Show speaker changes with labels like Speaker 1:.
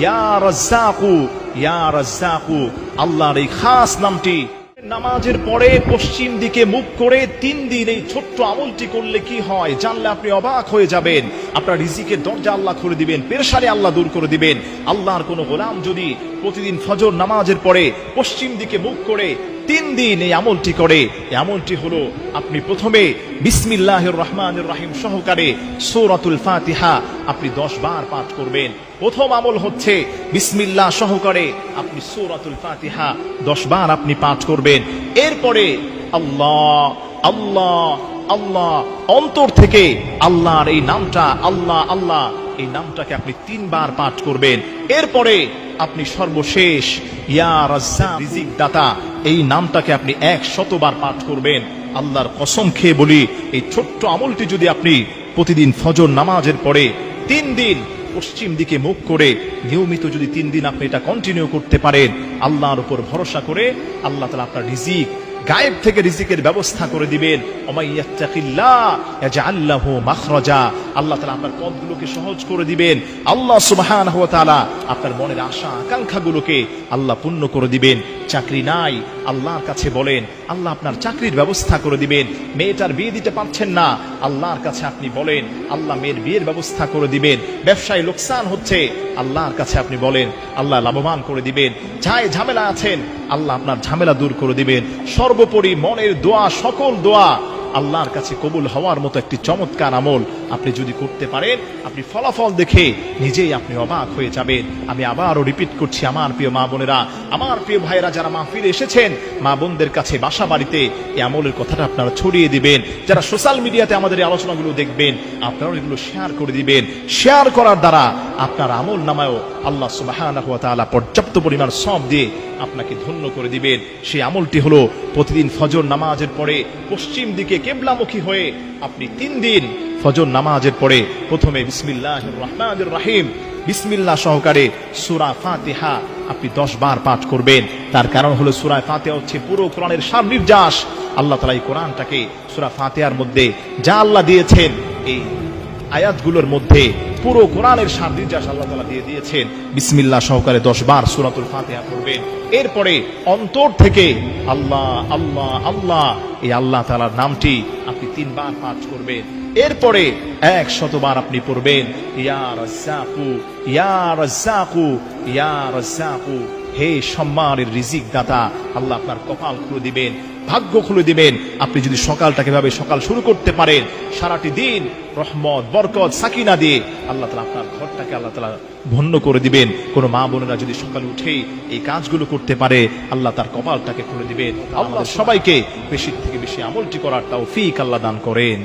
Speaker 1: ইয়া ইয়া আল্লাহর এই খাস নামটি। নামাজের পরে পশ্চিম দিকে মুখ করে তিন দিন এই ছোট্ট আমলটি করলে কি হয়? জানলে আপনি অবাক হয়ে যাবেন। আপনার রিজিকের দরজা আল্লাহ করে দিবেন পেরেশারে আল্লাহ দূর করে দিবেন। আল্লাহর কোনো গোলাম যদি প্রতিদিন ফজর নামাজের পরে পশ্চিম দিকে মুখ করে তিন দিন এই আমলটি করে। এই আমলটি হলো, আপনি প্রথমে বিসমিল্লাহ রহমান রাহিম সহকারে সৌরাতুল ফাতিহা আপনি দশ বার পাঠ করবেন। প্রথম আমল হচ্ছে বিসমিল্লাহ সহকারে আপনি সৌরাতুল ফাতিহা দশ বার আপনি পাঠ করবেন। এরপরে আল্লাহ আল্লাহ আল্লাহ অন্তর থেকে আল্লাহর এই নামটা আল্লাহ আল্লাহ, এই নামটাকে আপনি তিনবার পাঠ করবেন। এরপরে আপনি সর্বশেষ ইয়া রিজিক দাতা, এই নামটাকে আপনি এক শতবার পাঠ করবেন। আল্লাহর কসম খেয়ে বলি, এই ছোট্ট আমলটি যদি আপনি প্রতিদিন ফজর নামাজের পরে তিন দিন পশ্চিম দিকে মুখ করে নিয়মিত যদি তিন দিন আপনি এটা কন্টিনিউ করতে পারেন, আল্লাহর উপর ভরসা করে আল্লাহ তালা আপনার রিজিক গায়েব থেকে রিজিকের ব্যবস্থা করে দিবেন। মাখরাজা। আল্লাহ তালা আপনার পথগুলোকে সহজ করে দিবেন। আল্লাহ তাআলা আপনার মনের আশা আকাঙ্ক্ষাগুলোকে আল্লাহ পূর্ণ করে দিবেন। চাকরি নাই। আল্লাহর কাছে বলেন, আল্লাহ আপনার চাকরির ব্যবস্থা করে দিবেন। মেয়েটার বিয়ে দিতে পারছেন না। আল্লাহর কাছে আপনি বলেন, আল্লাহ মেয়ের বিয়ের ব্যবস্থা করে দিবেন। ব্যবসায় লোকসান হচ্ছে। আল্লাহর কাছে আপনি বলেন, আল্লাহ লাভবান করে দিবেন। যাই ঝামেলা আছেন। আল্লাহ আপনার ঝামেলা দূর করে দিবেন। সর্বোপরি মনের দোয়া, সকল দোয়া আল্লাহর কাছে কবুল হওয়ার মতো একটি চমৎকার আমল আপনি যদি করতে পারেন, আপনি ফলাফল দেখে নিজেই আপনি অবাক হয়ে যাবেন। আমি আবারও রিপিট করছি, আমার প্রিয় মা বোনেরা, আমার প্রিয় ভাইয়েরা যারা মা ফিরে এসেছেন, মা বোনদের কাছে বাসা বাড়িতে এই আমলের কথাটা আপনারা ছড়িয়ে দিবেন। যারা সোশ্যাল মিডিয়াতে আমাদের এই আলোচনাগুলো দেখবেন, আপনারাও এগুলো শেয়ার করে দিবেন। শেয়ার করার দ্বারা আপনার আমল নামায়ও আল্লাহ তাআলা পর্যাপ্ত পরিমাণ সব দিয়ে আপনাকে ধন্য করে দিবেন। সেই আমলটি হলো প্রতিদিন ফজর নামাজের পরে পশ্চিম দিকে কেবলামুখী হয়ে আপনি তিন দিন ফজর নামাজের পরে প্রথমে বিসমিল্লাহ রহমানুর রাহিম, বিসমিল্লাহ সহকারে সুরা ফাতিহা আপনি দশ বার পাঠ করবেন। তার কারণ হলো সুরা ফাতিহা হচ্ছে পুরো কোরআনের সার নির্যাস আল্লাহ তালা এই কোরআনটাকে সুরা ফাতিহার মধ্যে যা আল্লাহ দিয়েছেন এই আয়াতগুলোর মধ্যে পুরো কোরআনের সার নির্যাস আল্লাহ তালা দিয়ে দিয়েছেন। বিসমিল্লা সহকারে দশ বার সুরাতুল ফাতেহা করবেন এরপরে অন্তর থেকে আল্লাহ আল্লাহ আল্লাহ, এই আল্লাহ তালার নামটি আপনি তিনবার পাঠ করবেন। এরপরে এক শতবার আপনি পড়বেন, ইয়া রাজ্জাকু ইয়া রাজ্জাকু ইয়া রাজ্জাকু। হে সম্মানের রিজিক দাতা আল্লাহ আপনার কপাল খুলে দিবেন ভাগ্য খুলে দিবেন। আপনি যদি সকালটাকে ভাবে সকাল শুরু করতে পারেন সারাটি দিন রহমত বরকত সাকিনা দিয়ে আল্লাহ তালা আপনার ঘরটাকে আল্লাহ তালা ভন্য করে দিবেন। কোনো মা বোনেরা যদি সকালে উঠেই এই কাজগুলো করতে পারে আল্লাহ তার কপালটাকে খুলে দিবেন। আল্লাহ সবাইকে বেশি থেকে বেশি আমলটি করার তাও ফিক আল্লাহ দান করেন।